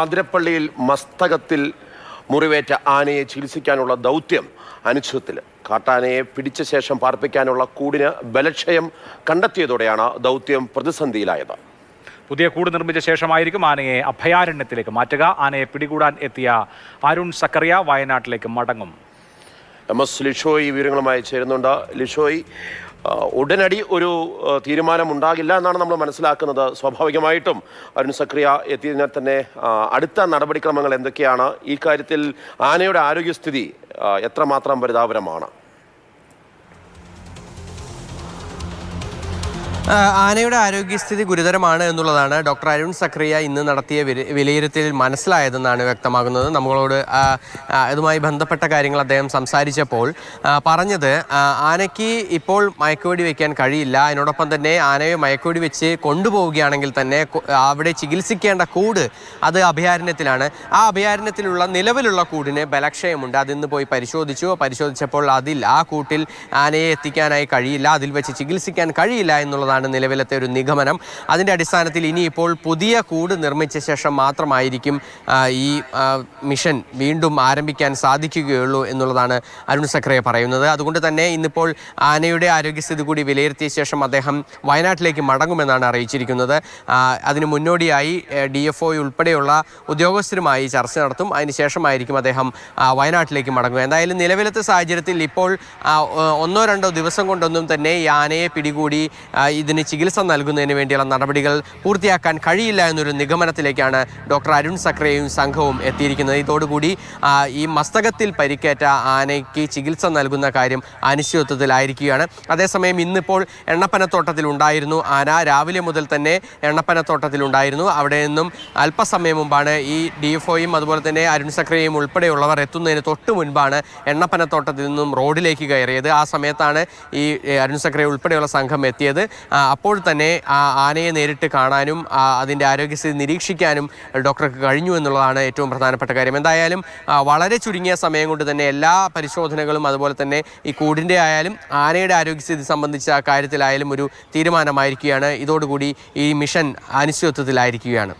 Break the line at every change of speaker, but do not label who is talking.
ആതിരപ്പള്ളിയിൽ മസ്തകത്തിൽ മുറിവേറ്റ ആനയെ ചികിത്സിക്കാനുള്ള ദൗത്യം അനുച്ഛത്തിൽ കാട്ടാനയെ പിടിച്ച ശേഷം പാർപ്പിക്കാനുള്ള കൂടിന് ബലക്ഷയം കണ്ടെത്തിയതോടെയാണ് ദൗത്യം പ്രതിസന്ധിയിലായത്.
പുതിയ കൂട് നിർമ്മിച്ച ശേഷമായിരിക്കും ആനയെ അഭയാരണ്യത്തിലേക്ക് മാറ്റുക. ആനയെ പിടികൂടാൻ എത്തിയ അരുൺ സക്കറിയ വയനാട്ടിലേക്ക് മടങ്ങും.
എം എസ് ലിഷോയ് വിവരങ്ങളുമായി ചേരുന്നുണ്ട്. ലിഷോയ് ഉടനടി ഒരു തീരുമാനമുണ്ടാകില്ല എന്നാണ് നമ്മൾ മനസ്സിലാക്കുന്നത്. സ്വാഭാവികമായിട്ടും അരുൺ സക്രിയ എത്തിയതിനാൽ തന്നെ അടുത്ത നടപടിക്രമങ്ങൾ എന്തൊക്കെയാണ്? ഈ കാര്യത്തിൽ ആനയുടെ ആരോഗ്യസ്ഥിതി എത്രമാത്രം പരിതാപകരമാണ്
ആനയുടെ ആരോഗ്യസ്ഥിതി ഗുരുതരമാണ് എന്നുള്ളതാണ് ഡോക്ടർ അരുൺ സക്രിയ ഇന്ന് നടത്തിയ വിലയിരുത്തിൽ മനസ്സിലായതെന്നാണ് വ്യക്തമാകുന്നത്. നമ്മളോട് ഇതുമായി ബന്ധപ്പെട്ട കാര്യങ്ങൾ അദ്ദേഹം സംസാരിച്ചപ്പോൾ പറഞ്ഞത് ആനയ്ക്ക് ഇപ്പോൾ മയക്കുവെടി വയ്ക്കാൻ കഴിയില്ല. അതിനോടൊപ്പം തന്നെ ആനയെ മയക്കുവെടി വെച്ച് കൊണ്ടുപോവുകയാണെങ്കിൽ തന്നെ അവിടെ ചികിത്സിക്കേണ്ട കൂട് അത് അഭയാരണ്യത്തിലാണ്. ആ അഭയാരണ്യത്തിലുള്ള നിലവിലുള്ള കൂടിന് ബലക്ഷയമുണ്ട്. അതിന്ന് പോയി പരിശോധിച്ചു. പരിശോധിച്ചപ്പോൾ അതിൽ ആ കൂട്ടിൽ ആനയെ എത്തിക്കാനായി കഴിയില്ല. അതിൽ വെച്ച് ചികിത്സിക്കാൻ കഴിയില്ല എന്നുള്ളതാണ് നിലവിലത്തെ ഒരു നിഗമനം. അതിന്റെ അടിസ്ഥാനത്തിൽ ഇനിയിപ്പോൾ പുതിയ കൂട് നിർമ്മിച്ച ശേഷം മാത്രമായിരിക്കും ഈ മിഷൻ വീണ്ടും ആരംഭിക്കാൻ സാധിക്കുകയുള്ളൂ എന്നുള്ളതാണ് അരുൺ സക്രയ പറയുന്നത്. അതുകൊണ്ട് തന്നെ ഇന്നിപ്പോൾ ആനയുടെ ആരോഗ്യസ്ഥിതി കൂടി വിലയിരുത്തിയ ശേഷം അദ്ദേഹം വയനാട്ടിലേക്ക് മടങ്ങുമെന്നാണ് അറിയിച്ചിരിക്കുന്നത്. അതിന് മുന്നോടിയായി ഡി എഫ് ഒ ഉൾപ്പെടെയുള്ള ഉദ്യോഗസ്ഥരുമായി ചർച്ച നടത്തും. അതിനുശേഷമായിരിക്കും അദ്ദേഹം വയനാട്ടിലേക്ക് മടങ്ങുക. എന്തായാലും നിലവിലത്തെ സാഹചര്യത്തിൽ ഇപ്പോൾ ഒന്നോ രണ്ടോ ദിവസം കൊണ്ടൊന്നും തന്നെ ഈ ആനയെ പിടികൂടി ഇതിന് ചികിത്സ നൽകുന്നതിന് വേണ്ടിയുള്ള നടപടികൾ പൂർത്തിയാക്കാൻ കഴിയില്ല എന്നൊരു നിഗമനത്തിലേക്കാണ് ഡോക്ടർ അരുൺ സക്രയും സംഘവും എത്തിയിരിക്കുന്നത്. ഇതോടുകൂടി ഈ മസ്തകത്തിൽ പരിക്കേറ്റ ആനയ്ക്ക് ചികിത്സ നൽകുന്ന കാര്യം അനിശ്ചിതത്വത്തിലായിരിക്കുകയാണ്. അതേസമയം ഇന്നിപ്പോൾ എണ്ണപ്പനത്തോട്ടത്തിൽ ഉണ്ടായിരുന്നു ആന. രാവിലെ മുതൽ തന്നെ എണ്ണപ്പനത്തോട്ടത്തിൽ ഉണ്ടായിരുന്നു. അവിടെ നിന്നും അല്പസമയം മുമ്പാണ് ഈ ഡി എഫ്ഒയും അതുപോലെ തന്നെ അരുൺ സക്രയും ഉൾപ്പെടെയുള്ളവർ എത്തുന്നതിന് തൊട്ട് മുൻപാണ് എണ്ണപ്പനത്തോട്ടത്തിൽ നിന്നും റോഡിലേക്ക് കയറിയത്. ആ സമയത്താണ് ഈ അരുൺ സക്രയ ഉൾപ്പെടെയുള്ള സംഘം എത്തിയത്. അപ്പോൾ തന്നെ ആ ആനയെ നേരിട്ട് കാണാനും അതിന്റെ ആരോഗ്യസ്ഥിതി നിരീക്ഷിക്കാനും ഡോക്ടർക്ക് കഴിഞ്ഞു എന്നുള്ളതാണ് ഏറ്റവും പ്രധാനപ്പെട്ട കാര്യം. എന്തായാലും വളരെ ചുരുങ്ങിയ സമയം കൊണ്ട് തന്നെ എല്ലാ പരിശോധനകളും അതുപോലെ തന്നെ ഈ കൂടിന്റെ ആയാലും ആനയുടെ ആരോഗ്യസ്ഥിതി സംബന്ധിച്ച കാര്യത്തിലായാലും ഒരു തീരുമാനമായിരിക്കുകയാണ്. ഇതോടുകൂടി ഈ മിഷൻ അനിശ്ചിതത്വത്തിലായിരിക്കുകയാണ്.